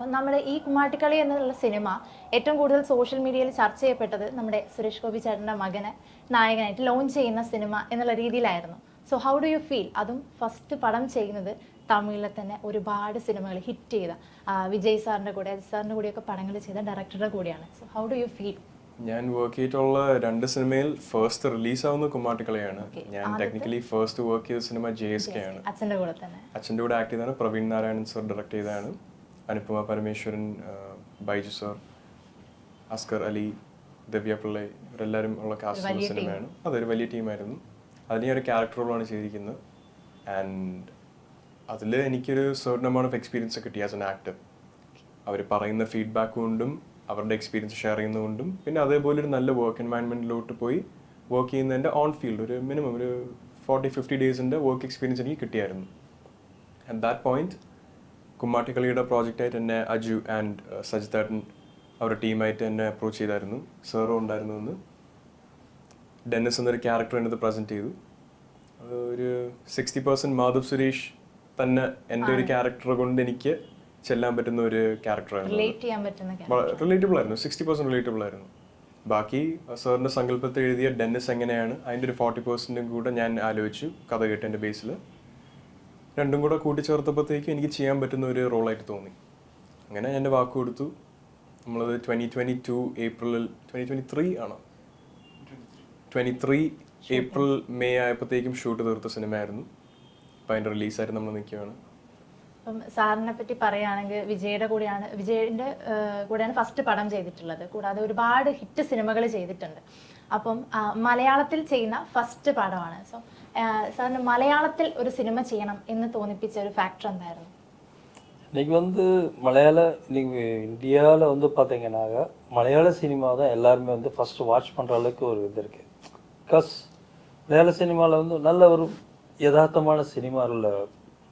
അപ്പം നമ്മുടെ ഈ കുമ്മാട്ടിക്കളി എന്നുള്ള സിനിമ ഏറ്റവും കൂടുതൽ സോഷ്യൽ മീഡിയയിൽ ചർച്ച ചെയ്യപ്പെട്ടത് നമ്മുടെ സുരേഷ് ഗോപി ചേട്ടന്റെ മകനെ നായകനായിട്ട് ലോഞ്ച് ചെയ്യുന്ന സിനിമ എന്നുള്ള രീതിയിലായിരുന്നു. So how do you feel അതും ഫസ്റ്റ് പടം ചെയ്യുന്നത് തമിഴിലെ തന്നെ ഒരുപാട് സിനിമകൾ ഹിറ്റ് ചെയ്ത വിജയ് സാറിന്റെ കൂടെ അജിത് സാറിന്റെ കൂടെയൊക്കെ പടങ്ങൾ ചെയ്ത ഡയറക്ടറുടെ കൂടെയാണ്. So how do you feel ഞാൻ വർക്ക് ചെയ്തിട്ടുള്ള രണ്ട് സിനിമയിൽ ഫസ്റ്റ് റിലീസ് ആവുന്ന കുമ്മാട്ടിക്കളയാണ്. ഞാൻ ടെക്നിക്കലി ഫസ്റ്റ് വർക്ക് ചെയ്ത സിനിമ ജെ എസ് കെ ആണ്. അച്ഛന്റെ കൂടെ തന്നെ. അച്ഛന്റെ കൂടെ ആക്ട് ചെയ്താണ് പ്രവീൺ നാരായണൻ സർ ഡയറക്ട് ചെയ്തതാണ്. അനുപമ പരമേശ്വരൻ ബൈജു സർ അസ്കർ അലി ദിവ്യ പിള്ളൈ ഇവരെല്ലാവരും ഉള്ള കാസ്റ്റ് സിനിമയാണ് അതൊരു വലിയ ടീമായിരുന്നു അതിൽ ഞാൻ ഒരു ക്യാരക്ടർ റോളാണ് ചെയ്തിരിക്കുന്നത്. ആൻഡ് അതിൽ എനിക്കൊരു സെർട്ടൺ എമൗണ്ട് ഓഫ് എക്സ്പീരിയൻസ് കിട്ടി ആസ് എൻ ആക്ടർ അവർ പറയുന്ന ഫീഡ്ബാക്ക് കൊണ്ടും അവരുടെ എക്സ്പീരിയൻസ് ഷെയർ ചെയ്യുന്നതുകൊണ്ടും പിന്നെ അതേപോലെ ഒരു നല്ല വർക്ക് എൻവയൺമെന്റിലോട്ട് പോയി വർക്ക് ചെയ്യുന്നതിന്റെ ഓൺ ഫീൽഡ് ഒരു മിനിമം ഒരു ഫോർട്ടി ഫിഫ്റ്റി ഡേയ്സിന്റെ വർക്ക് എക്സ്പീരിയൻസ് എനിക്ക് കിട്ടിയായിരുന്നു. അറ്റ് ദാറ്റ് പോയിന്റ് കുമ്മാട്ടിക്കളിയുടെ പ്രോജക്റ്റായിട്ട് എന്നെ അജു ആൻഡ് സജിതാട്ടൻ അവരുടെ ടീമായിട്ട് എന്നെ അപ്രോച്ച് ചെയ്തായിരുന്നു. സാറും ഉണ്ടായിരുന്നു എന്ന് ഡെന്നിസ് എന്നൊരു ക്യാരക്ടർ എന്നത് പ്രസന്റ് ചെയ്തു. ഒരു സിക്സ്റ്റി പെർസെന്റ് മാധവ് സുരേഷ് തന്നെ എന്റെ ഒരു ക്യാരക്ടർ കൊണ്ട് എനിക്ക് ചെല്ലാൻ പറ്റുന്ന ഒരു ക്യാരക്ടറായിരുന്നു. റിലേറ്റബിൾ ആയിരുന്നു. സിക്സ്റ്റി പെർസെന്റ് റിലേറ്റബിൾ ആയിരുന്നു. ബാക്കി സാറിന്റെ സങ്കല്പത്തിൽ എഴുതിയ ഡെന്നിസ് എങ്ങനെയാണ് അതിന്റെ ഒരു ഫോർട്ടി പെർസെന്റും കൂടെ ഞാൻ ആലോചിച്ചു കഥ കേട്ടതിന്റെ ബേസിൽ രണ്ടും കൂടെ കൂട്ടിച്ചേർത്തപ്പോഴത്തേക്കും എനിക്ക് ചെയ്യാൻ പറ്റുന്ന ഒരു റോളായിട്ട് തോന്നി. അങ്ങനെ ഞാൻ എന്റെ വാക്ക് കൊടുത്തു. നമ്മളത് ട്വന്റി ട്വന്റി ടു ഏപ്രിലിൽ ട്വന്റി ട്വന്റി ത്രീ ആണ്? ട്വന്റി ത്രീ ഏപ്രിൽ മെയ് ആയപ്പോഴത്തേക്കും ഷൂട്ട് തീർത്ത സിനിമയായിരുന്നു. അപ്പോൾ അതിന്റെ റിലീസായിട്ട് നമ്മൾ നിൽക്കുകയാണ്. അപ്പം സാറിനെ പറ്റി പറയുകയാണെങ്കിൽ വിജയുടെ കൂടെയാണ് വിജയുടെ ഏഹ്, കൂടെയാണ് ഫസ്റ്റ് പടം ചെയ്തിട്ടുള്ളത്. കൂടാതെ ഒരുപാട് ഹിറ്റ് സിനിമകൾ ചെയ്തിട്ടുണ്ട്. അപ്പം മലയാളത്തിൽ ചെയ്യുന്ന ഫസ്റ്റ് പടമാണ്. സോ സാറിന് മലയാളത്തിൽ ഒരു സിനിമ ചെയ്യണം എന്ന് തോന്നിപ്പിച്ച ഒരു ഫാക്ടർ എന്തായിരുന്നു இன்னைக்கு வந்து மலையாள இன்னைக்கு இந்தியாவில் வந்து பார்த்தீங்கன்னாக்க மலையாள சினிமா தான் எல்லாருமே வந்து ஃபஸ்ட்டு வாட்ச் பண்ணுற அளவுக்கு ஒரு இது இருக்குது பிகாஸ் மலையாள சினிமாவில் வந்து நல்ல ஒரு யதார்த்தமான சினிமாவில்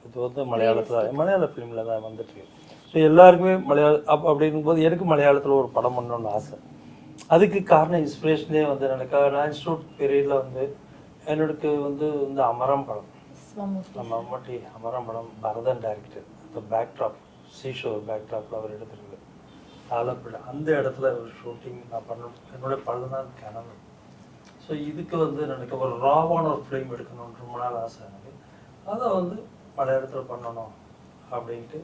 இது வந்து மலையாளத்தில் மலையாள ஃபிலிமில் தான் வந்துட்டு ஸோ எல்லாருக்குமே மலையாள அப் அப்படிங்கும்போது எனக்கு மலையாளத்தில் ஒரு படம் பண்ணணும்னு ஆசை அதுக்கு காரணம் இன்ஸ்பிரேஷனே வந்து எனக்கு நான் இன்ஸ்டியூட் பீரியடில் வந்து என்னோடக்கு வந்து இந்த அமரம் படம். நம்ம அம்மாட்டி அமரம் படம் பரதன் டேரக்டர் இப்போ பேக்ட்ராப் சீஷோ பேக்ட்ராப்பில் அவர் எடுத்திருக்கு. ஆலப்புழ அந்த இடத்துல ஒரு ஷூட்டிங் நான் பண்ண என்னோட பழுதுதான் கிணறு ஸோ இதுக்கு வந்து எனக்கு ஒரு ராவான ஒரு ஃபிலிம் எடுக்கணும்னு ரொம்ப நாள் ஆசை எனக்கு. அதை வந்து பல இடத்துல பண்ணணும் அப்படின்ட்டு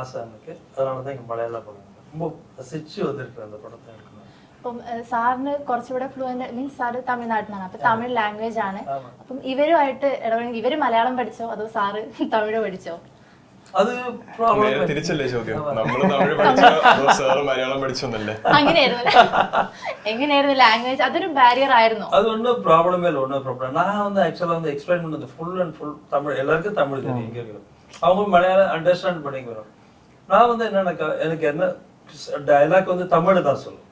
ஆசை எனக்கு. அதனால தான் எங்கள் மலையாள படம். ரொம்ப ரசித்து வந்திருக்கிறேன் அந்த படத்தை எடுக்கணும் അപ്പം ഏഹ്, സാറിന് കുറച്ചുകൂടെ ഫ്ലുവൻ്റ് മീൻസ് സാറ് തമിഴ്നാട്ടിലാണ് അപ്പം തമിഴ് ലാംഗ്വേജ് ആണ് ആമാ. അപ്പം ഇവരുമായിട്ട് ഇടപെടുന്നത് ഇവര് മലയാളം പഠിച്ചോ അതോ സാറ് തമിഴ് പഠിച്ചോ அது problem നേരെ തിരിച്ചല്ലേ ചോദ്യം നമ്മൾ തമിഴ് പഠിച്ചോ അതോ സാറ് മലയാളം പഠിച്ചോന്നല്ലേ അങ്ങനെയായിരുന്നു എങ്ങനെയായിരുന്നു ലാംഗ്വേജ് അതൊരു ബാരിയർ ആയിരുന്നോ அது ஒன்றும் ப்ராப்ளமே இல்லை ஒன்றும் ப்ராப்ளம் நான் வந்து ஆக்சுவலாக வந்து எக்ஸ்பிளைன் பண்ணது ஃபுல் அண்ட் ஃபுல் தமிழ் எல்லாருக்கும் தமிழ் தெரியும் இங்கே இருக்கிறோம் அவங்க மலையாளம் அண்டர்ஸ்டாண்ட் பண்ணிக்கிறோம் நான் வந்து என்னன்னாக்கா எனக்கு என்ன டயலாக் வந்து தமிழ் தான் சொல்லும்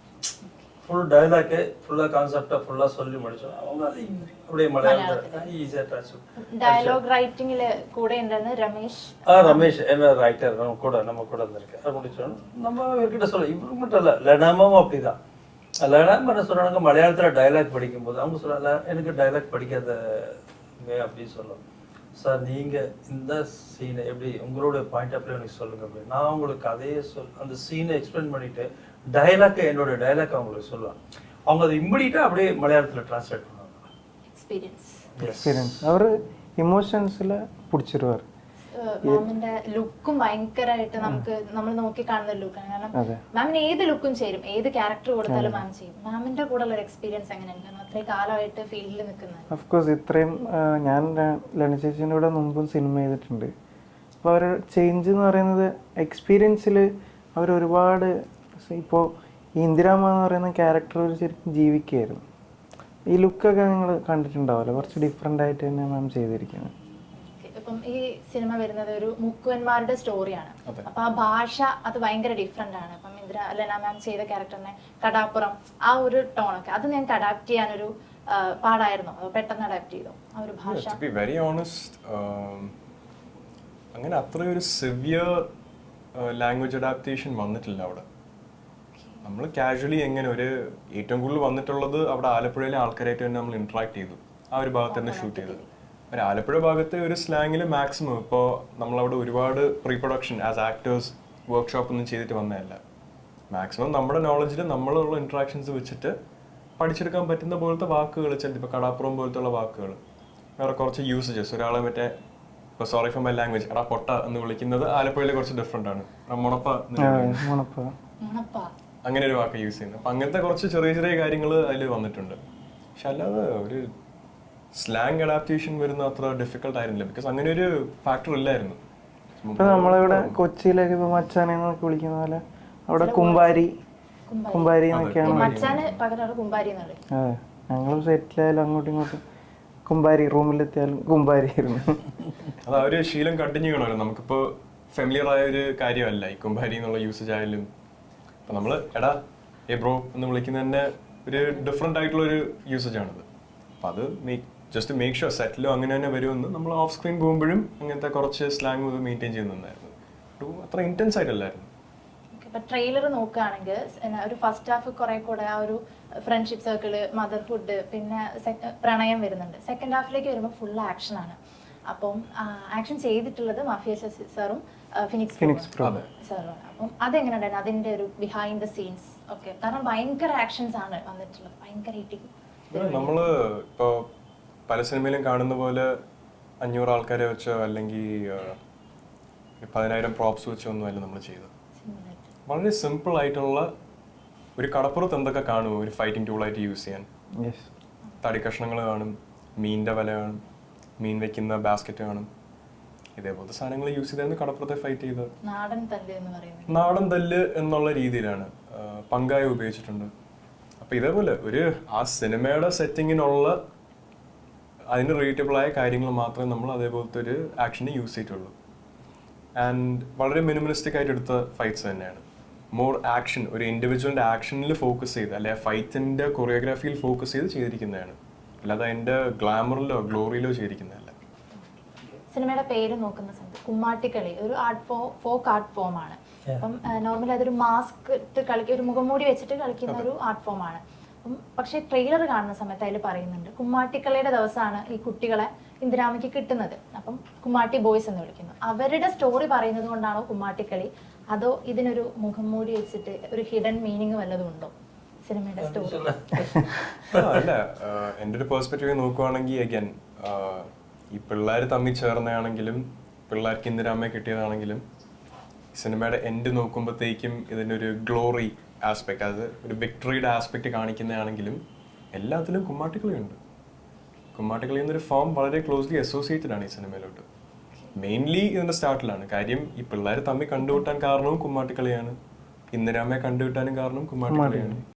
ஃபுல் டைலாக்கே ஃபுல்லாக கான்செப்டாக ஃபுல்லாக சொல்லி முடிச்சோம். அவங்க அது அப்படியே மலையாளத்தில் ஈஸியாக ட்ரான்ஸ்லேட் டயலாக் ரைட்டிங்கில் கூட இருந்தாரு ரமேஷ்? ஆ ரமேஷ் என்ன ரைட்டர் நம்ம கூட நம்ம கூட இருந்திருக்கு அது முடிச்சோம். நம்ம இவர்கிட்ட சொல்ல இவருக்கு மட்டும் இல்லை லெனாமும் அப்படி தான் லெனாம் என்ன சொல்கிறாங்க மலையாளத்தில் டைலாக் படிக்கும்போது அவங்க சொல்லல எனக்கு டைலாக் படிக்காத அப்படின்னு சொல்லுவோம் சார் நீங்கள் இந்த சீனை எப்படி? உங்களுடைய பாயிண்ட் ஆஃப் வியூ எனக்கு சொல்லுங்கள் அப்படின்னு. நான் உங்களுக்கு கதையை சொல் அந்த சீனை எக்ஸ்பிளைன் பண்ணிவிட்டு டயலாக் என்னோட டயலாக் அவங்களுக்கு சொல்லுவேன் அவங்க அதை இம்மிடியட்டாக அப்படியே மலையாளத்தில் டிரான்ஸ்லேட் பண்ணுவாங்க എക്സ്പീരിയൻസ് എക്സ്പീരിയൻസ് അവർ ഇമോഷൻസിൽ പിടിച്ചിരുവാർ മാമിന്റെ ലുക്കും ഭയങ്കരമായിട്ട് നമുക്ക് നമ്മൾ നോക്കി കാണുന്ന ലുക്കാണ് കാരണം അതെ. മാമിന് ഏത് ലുക്കും ചേരും ഏത് ക്യാരക്ടർ കൊടുത്താലും മാം ചെയ്യും മാമിന്റെ കൂടെ ഉള്ള ഒരു എക്സ്പീരിയൻസ് എങ്ങനെയാണ് കാരണം അത്രയും കാലമായിട്ട് ഫീൽഡിൽ നിൽക്കുന്നത് ഓഫ് കോഴ്സ് ഇത്രയും ആ, ഞാൻ ല- ലണ ചേച്ചീൻ്റെ കൂടെ മുമ്പും സിനിമ ചെയ്തിട്ടുണ്ട് അപ്പോൾ അവർ ചേഞ്ച് എന്ന് പറയുന്നത് എക്സ്പീരിയൻസിൽ അവർ ഒരുപാട് ഇപ്പോൾ ഇന്ദിരാമ്മ ഇന്ദിരാമ എന്ന് പറയുന്ന ക്യാരക്ടർ ഒരു ശരിക്കും ജീവിക്കുകയായിരുന്നു ഈ ലുക്കൊക്കെ നിങ്ങൾ കണ്ടിട്ടുണ്ടാവുമല്ലോ? കുറച്ച് ഡിഫറെന്റ് ആയിട്ട് തന്നെ മാം ചെയ്തിരിക്കുന്നത് ഇപ്പം ഈ സിനിമ വരുന്നത് ഒരു മുക്കുവന്മാരുടെ സ്റ്റോറിയാണ് അപ്പൊ ആ ഭാഷ അത് ഭയങ്കര ഡിഫറെന്റ് ആണ്. അപ്പം ഇന്ദ്ര ലന മാം ചെയ്ത ക്യാരക്ടറിനെ കടാപ്പുറം ആ ഒരു ടോണൊക്കെ അത് ഞങ്ങൾക്ക് അഡാപ്റ്റ് ചെയ്യാനൊരു പാടായിരുന്നു. പാടായിരുന്നോ പെട്ടെന്ന് അഡാപ്റ്റ് ചെയ്തു. ആ ഒരു ഭാഷ. വെരി ഓണസ്റ്റ് അങ്ങനെ അത്രയൊരു സിവിയർ ലാംഗ്വേജ് അഡാപ്റ്റേഷൻ വന്നിട്ടില്ല അവിടെ. നമ്മൾ കാഷ്വലി എങ്ങനെ ഒരു ഏറ്റവും കൂടുതൽ വന്നിട്ടുള്ളത് അവിടെ ആലപ്പുഴയിലെ ആൾക്കാരായിട്ട് തന്നെ നമ്മൾ ഇന്ററാക്ട് ചെയ്തു. ആ ഒരു ഭാഗത്ത് തന്നെ ഷൂട്ട് ചെയ്തത് ഒരു ആലപ്പുഴ ഭാഗത്തെ ഒരു സ്ലാങ്ങിൽ മാക്സിമം ഇപ്പോൾ നമ്മളവിടെ ഒരുപാട് pre production as actors workshop ഒന്നും ചെയ്തിട്ട് വന്നതല്ല. മാക്സിമം നമ്മുടെ നോളജിൽ നമ്മളുള്ള ഇൻട്രാക്ഷൻസ് വെച്ചിട്ട് പഠിച്ചെടുക്കാൻ പറ്റുന്ന പോലത്തെ വാക്കുകൾ ചിലത് ഇപ്പോൾ കടാപ്പുറം പോലത്തുള്ള വാക്കുകൾ വേറെ കുറച്ച് യൂസേജസ് ഒരാളെ മറ്റേ ഇപ്പോൾ സോറി ഫോർ മൈ ലാംഗ്വേജ് എടാ പൊട്ട എന്ന് വിളിക്കുന്നത് ആലപ്പുഴയിൽ കുറച്ച് ഡിഫറെന്റ് ആണ്. മുണപ്പ. അങ്ങനെ ഒരു വാക്ക് യൂസ് ചെയ്യുന്നത് അപ്പം അങ്ങനത്തെ കുറച്ച് ചെറിയ ചെറിയ കാര്യങ്ങൾ അതിൽ വന്നിട്ടുണ്ട്. പക്ഷെ അല്ലാതെ ഒരു സ്ലാങ് അഡാപ്റ്റേഷൻ വരുന്ന അത്ര ഡിഫിക്കൽട്ട് ആയിരുന്നില്ല. ബിക്കോസ് അങ്ങനെ ഒരു ഫാക്ടർ ഇല്ലായിരുന്നു. ഇപ്പൊ നമ്മളിവിടെ കൊച്ചിയിലേക്ക് ഇപ്പൊ മച്ചാനെ എന്നൊക്കെ വിളിക്കുന്ന പോലെ അവിടെ കുമ്പാരി. കുമ്പാരി. എന്നൊക്കെയാണ് അതെ. ഞങ്ങൾ സെറ്റിലായാലും അങ്ങോട്ടും ഇങ്ങോട്ടും കുമ്പാരി റൂമിലെത്തിയാലും കുമ്പാരി ആയിരുന്നു. അത് ആ ഒരു ശീലം കണ്ടിന്യൂ ചെയ്യണമല്ലോ നമുക്കിപ്പോൾ ഫെമിലിയർ ആയ ഒരു കാര്യമല്ല. ഈ കുമ്പാരി എന്നുള്ള യൂസേജ് ആയാലും അപ്പം നമ്മൾ എടാ ഏ ബ്രോ എന്ന് വിളിക്കുന്ന തന്നെ ഒരു ഡിഫറെന്റ് ആയിട്ടുള്ള ഒരു യൂസേജ് ആണത്. അപ്പം അത് മേക്ക് ജസ്റ്റ് മേക്ക് ഷുവർ സെറ്റിലോ അങ്ങനെ തന്നെ വരുമെന്ന് നമ്മൾ ഓഫ് സ്ക്രീൻ പോകുമ്പോഴും അങ്ങനത്തെ കുറച്ച് സ്ലാങ് മെയിന്റെയിൻ ചെയ്യുന്നുണ്ടായിരുന്നു അത്ര ഇന്റൻസ് ആയിട്ടല്ലായിരുന്നു. ഇപ്പൊ ട്രെയിലർ നോക്കുകയാണെങ്കിൽ ഒരു ഫസ്റ്റ് ഹാഫ് കുറെ കൂടെ ആ ഒരു ഫ്രണ്ട്ഷിപ്പ് സർക്കിൾ മദർഹുഡ് പിന്നെ പ്രണയം വരുന്നുണ്ട്. സെക്കൻഡ് ഹാഫിലേക്ക് വരുമ്പോൾ ഫുൾ ആക്ഷൻ ആണ്. അപ്പം ആക്ഷൻ ചെയ്തിട്ടുള്ളത് മഫിയ സാറും ഫിനിക്സ് ഫിനിക്സ് പ്രോ സാറുമാണ് അപ്പം അതെങ്ങനെയുണ്ടായിരുന്നു? അതിന്റെ ഒരു ബിഹൈൻഡ് ദ സീൻസ് ഒക്കെ. കാരണം ഭയങ്കര ആക്ഷൻസ് ആണ് വന്നിട്ടുള്ളത്. ഭയങ്കര ഹീറ്റിംഗ് നമ്മൾ ഇപ്പോ പല സിനിമയിലും കാണുന്ന പോലെ അഞ്ഞൂറ് ആൾക്കാരെ വെച്ചോ അല്ലെങ്കിൽ പതിനായിരം പ്രോപ്സ് വെച്ചോ ഒന്നുമല്ല നമ്മൾ ചെയ്തത്. വളരെ സിമ്പിൾ ആയിട്ടുള്ള ഒരു കടപ്പുറത്ത് എന്തൊക്കെ കാണും? ഒരു ഫൈറ്റിംഗ് ടൂൾ ആയിട്ട് യൂസ് ചെയ്യാൻ. യെസ് തടി കഷ്ണങ്ങൾ കാണും മീനിന്റെ വല കാണും മീൻ വെക്കുന്ന ബാസ്ക്കറ്റ് കാണും. ഇതേപോലത്തെ സാധനങ്ങൾ യൂസ് ചെയ്തായിരുന്നു കടപ്പുറത്തെ ഫൈറ്റ് ചെയ്തത്. നാടൻ തല്ല് എന്ന് പറയുന്നത്. നാടൻ തല്ല് എന്നുള്ള രീതിയിലാണ്. പങ്കായ ഉപയോഗിച്ചിട്ടുണ്ട്. അപ്പൊ ഇതേപോലെ ഒരു ആ സിനിമയുടെ സെറ്റിങ്ങിനുള്ള അതിന് റിലേറ്റബിൾ ആയ കാര്യങ്ങൾ മാത്രമേ നമ്മൾ അതേപോലത്തെ ഒരു ആക്ഷന് യൂസ് ചെയ്തിട്ടുള്ളൂ. ആൻഡ് വളരെ മിനിമലിസ്റ്റിക് ആയിട്ട് എടുത്ത ഫൈറ്റ്സ് തന്നെയാണ്. മോർ ആക്ഷൻ ഒരു ഇൻഡിവിജ്വലിന്റെ ആക്ഷനിൽ ഫോക്കസ് ചെയ്ത് അല്ലെ ഫൈറ്റിന്റെ കൊറിയോഗ്രാഫിയിൽ ഫോക്കസ് ചെയ്ത് ചെയ്തിരിക്കുന്നതാണ്. അല്ലാതെ അതിന്റെ ഗ്ലാമറിലോ ഗ്ലോറിയിലോ ചെയ്തിരിക്കുന്നതല്ല സിനിമയുടെ പേര് നോക്കുന്ന സമയത്ത് കുമ്മാട്ടിക്കളി ഒരു ആർട്ട് ഫോ ഫോക്ക് ആർട്ട് ഫോം ആണ്. അപ്പം നോർമലി അതൊരു മാസ്ക് ഇട്ട് കളിക്കുക ഒരു മുഖംമൂടി വെച്ചിട്ട് കളിക്കുന്ന ഒരു ആർട്ട് ഫോം ആണ്. അപ്പം പക്ഷേ ട്രെയിലർ കാണുന്ന സമയത്ത് അതിൽ പറയുന്നുണ്ട് കുമ്മാട്ടിക്കളിയുടെ ദിവസമാണ് ഈ കുട്ടികളെ ഇന്ദിരാമയ്ക്ക് കിട്ടുന്നത്. അപ്പം കുമ്മാട്ടി ബോയ്സ് എന്ന് വിളിക്കുന്നു. അവരുടെ സ്റ്റോറി പറയുന്നത് കൊണ്ടാണോ കുമ്മാട്ടിക്കളി അതോ ഇതിനൊരു മുഖം മൂടി വെച്ചിട്ട് ഒരു ഹിഡൻ മീനിങ് വല്ലതും ഉണ്ടോ സിനിമയുടെ സ്റ്റോറി അല്ല എന്റെ ഒരു പെർസ്പെക്റ്റീവ് നോക്കുവാണെങ്കിൽ അഗൈൻ ഈ പിള്ളേർ തമ്മിൽ ചേർന്നതാണെങ്കിലും പിള്ളേർക്ക് ഇന്ദിരാമ്മയെ കിട്ടിയതാണെങ്കിലും സിനിമയുടെ എൻഡ് നോക്കുമ്പോഴത്തേക്കും ഇതിന്റെ ഒരു ഗ്ലോറി ആസ്പെക്ട് അത് ഒരു വിക്ടറിയുടെ ആസ്പെക്ട് കാണിക്കുന്നതാണെങ്കിലും എല്ലാത്തിലും കുമ്മാട്ടിക്കളിയുണ്ട് കുമ്മാട്ടിക്കളി എന്നൊരു ഫോം വളരെ ക്ലോസ്ലി അസോസിയേറ്റഡ് ആണ് ഈ സിനിമയിലോട്ട്. മെയിൻലി ഇതിന്റെ സ്റ്റാർട്ടിലാണ് കാര്യം ഈ പിള്ളേർ തമ്മിൽ കണ്ടുകൂട്ടാൻ കാരണവും കുമ്മാട്ടിക്കളിയാണ് ഇന്ദിരാമ്മയെ കണ്ടുകിട്ടാനും കാരണം കുമ്മാട്ടിക്കളിയാണ്